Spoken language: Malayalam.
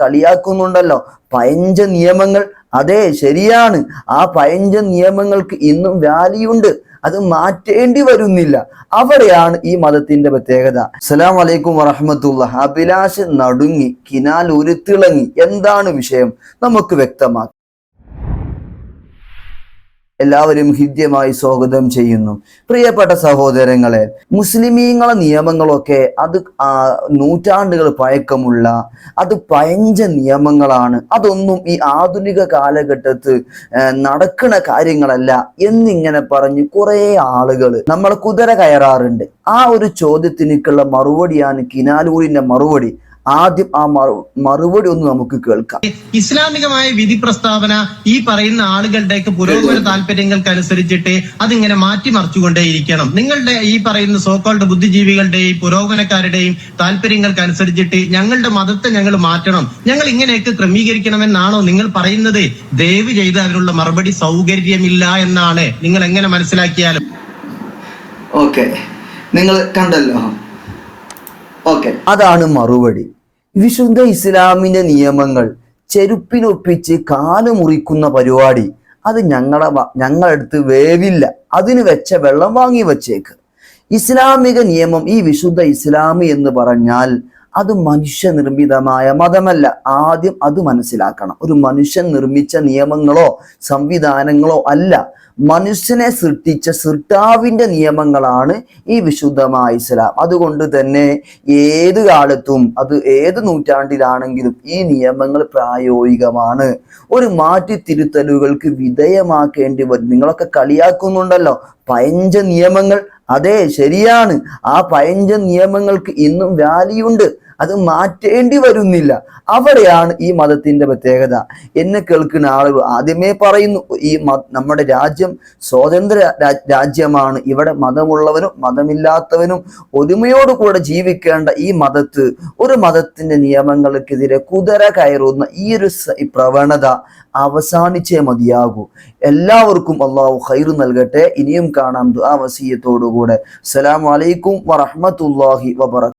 കളിയാക്കുന്നുണ്ടല്ലോ. പയഞ്ച നിയമങ്ങൾ അതെ ശരിയാണ്. ആ പയഞ്ച നിയമങ്ങൾക്ക് ഇന്നും വാല്യുണ്ട് അത് മാറ്റേണ്ടി വരുന്നില്ല. അവിടെയാണ് ഈ മതത്തിന്റെ പ്രത്യേകത. അസ്സലാം വലൈക്കും വറഹമത്തുള്ള അഭിലാഷ് നടുങ്ങി കിനാൽ ഉരുത്തിളങ്ങി. എന്താണ് വിഷയം? നമുക്ക് വ്യക്തമാക്കാം. എല്ലാവരും ഹൃദ്യമായി സ്വാഗതം ചെയ്യുന്നു. പ്രിയപ്പെട്ട സഹോദരങ്ങളെ മുസ്ലിമീങ്ങളെ നിയമങ്ങളൊക്കെ അത് നൂറ്റാണ്ടുകൾ പഴക്കമുള്ള അത് പഴഞ്ച നിയമങ്ങളാണ്. അതൊന്നും ഈ ആധുനിക കാലഘട്ടത്ത് നടക്കുന്ന കാര്യങ്ങളല്ല എന്നിങ്ങനെ പറഞ്ഞ് കുറെ ആളുകൾ നമ്മളെ കുതിര കയറാറുണ്ട്. ആ ഒരു ചോദ്യത്തിനേക്കുള്ള മറുപടിയാണ് കിനാലൂരിന്റെ മറുപടി. ആദ്യം ആ മറുപടി ഒന്ന് നമുക്ക് കേൾക്കാം. ഇസ്ലാമികമായ വിധി പ്രസ്താവന ഈ പറയുന്ന ആളുകളുടെയൊക്കെ പുരോഗമന താല്പര്യങ്ങൾക്ക് അനുസരിച്ചിട്ട് അതിങ്ങനെ മാറ്റിമറിച്ചുകൊണ്ടേയിരിക്കണം നിങ്ങളുടെ ഈ പറയുന്ന സോക്കോൾഡ് ബുദ്ധിജീവികളുടെയും പുരോഗമനക്കാരുടെയും താല്പര്യങ്ങൾക്ക് അനുസരിച്ചിട്ട് ഞങ്ങളുടെ മതത്തെ ഞങ്ങൾ മാറ്റണം. ഞങ്ങൾ ഇങ്ങനെയൊക്കെ ക്രമീകരിക്കണമെന്നാണോ നിങ്ങൾ പറയുന്നത്? ദയവ് ചെയ്ത് അതിനുള്ള മറുപടി സൗകര്യമില്ല എന്നാണ്. നിങ്ങൾ എങ്ങനെ മനസ്സിലാക്കിയാലും. ഓക്കെ. നിങ്ങൾ കണ്ടല്ലോ. അതാണ് മറുപടി. വിശുദ്ധ ഇസ്ലാമിന്റെ നിയമങ്ങൾ ചെരുപ്പിനൊപ്പിച്ച് കാൽ മുറിക്കുന്ന പരിപാടി. അത് ഞങ്ങളെ ഞങ്ങളുടെ ഞങ്ങളടുത്ത് വേവില്ല. അതിന് വെച്ച വെള്ളം വാങ്ങി വച്ചേക്ക്. ഇസ്ലാമിക നിയമം ഈ വിശുദ്ധ ഇസ്ലാമി എന്ന് പറഞ്ഞാൽ അത് മനുഷ്യ നിർമ്മിതമായ മതമല്ല. ആദ്യം അത് മനസ്സിലാക്കണം. ഒരു മനുഷ്യൻ നിർമ്മിച്ച നിയമങ്ങളോ സംവിധാനങ്ങളോ അല്ല. മനുഷ്യനെ സൃഷ്ടിച്ച സൃഷ്ടാവിന്റെ നിയമങ്ങളാണ് ഈ വിശുദ്ധമായ ഇസ്ലാം. അതുകൊണ്ട് തന്നെ ഏത് കാലത്തും അത് ഏത് നൂറ്റാണ്ടിലാണെങ്കിലും ഈ നിയമങ്ങൾ പ്രായോഗികമാണ്. ഒരു മാറ്റിത്തിരുത്തലുകൾക്ക് വിധേയമാക്കേണ്ടി വരും. നിങ്ങളൊക്കെ കളിയാക്കുന്നുണ്ടല്ലോ. പയഞ്ച നിയമങ്ങൾ. അതെ ശരിയാണ്. ആ പയഞ്ച നിയമങ്ങൾക്ക് ഇന്നും വാല്യുണ്ട് അത് മാറ്റേണ്ടി വരുന്നില്ല. അവിടെയാണ് ഈ മതത്തിന്റെ പ്രത്യേകത എന്നെ കേൾക്കുന്ന ആളുകൾ ആദ്യമേ പറയുന്നു ഈ നമ്മുടെ രാജ്യം സ്വതന്ത്ര രാജ്യമാണ്. ഇവിടെ മതമുള്ളവനും മതമില്ലാത്തവനും ഒരുമയോടുകൂടെ ജീവിക്കേണ്ട ഈ മതത്ത് ഒരു മതത്തിന്റെ നിയമങ്ങൾക്കെതിരെ കുതിര കയറുന്ന ഈ ഒരു പ്രവണത അവസാനിച്ചേ മതിയാകൂ. എല്ലാവർക്കും അള്ളാഹു ഖൈറ് നൽകട്ടെ. ഇനിയും കാണാം ദുആ വസീയത്തോടുകൂടെ. അസ്സലാമു അലൈക്കും വറഹ്മത്തുള്ളാഹി വബറകാതുഹു